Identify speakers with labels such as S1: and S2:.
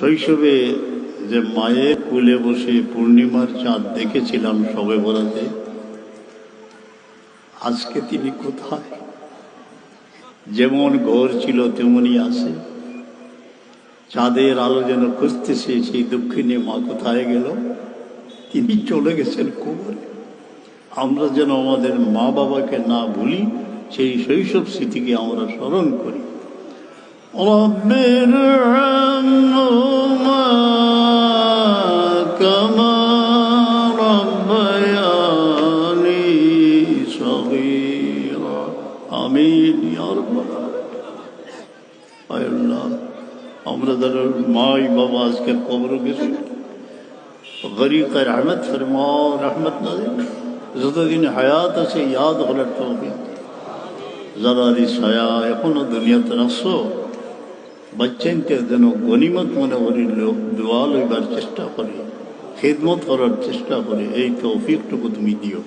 S1: শৈশবে যে মায়ের কুলে বসে পূর্ণিমার চাঁদ দেখেছিলাম সবে বরাতে, আজকে তিনি কোথায়? যেমন ঘর ছিল তেমনই আছে। চাঁদের আলো যেন খুঁজতেছে সেই দক্ষিণে মা কোথায় গেল? তিনি চলে গেছেন কবরে আমরা যেন আমাদের মা বাবাকে না ভুলি, সেই শৈশব স্মৃতিকে আমরা স্মরণ করি। رب كما ربياني صغيرا. مائی کے قبر کے سے رحمت فرما رحمت زدہ دین حیات سے یاد غلط ہو گیا۔ ذرا رسایا یقون دنیا تنسو বাচ্চাইনকে যেন গনিমত মনে করি, লোক দোয়া লইবার চেষ্টা করে, খেদমত করার চেষ্টা করে, এই তৌফিকটুকু তুমি দিও।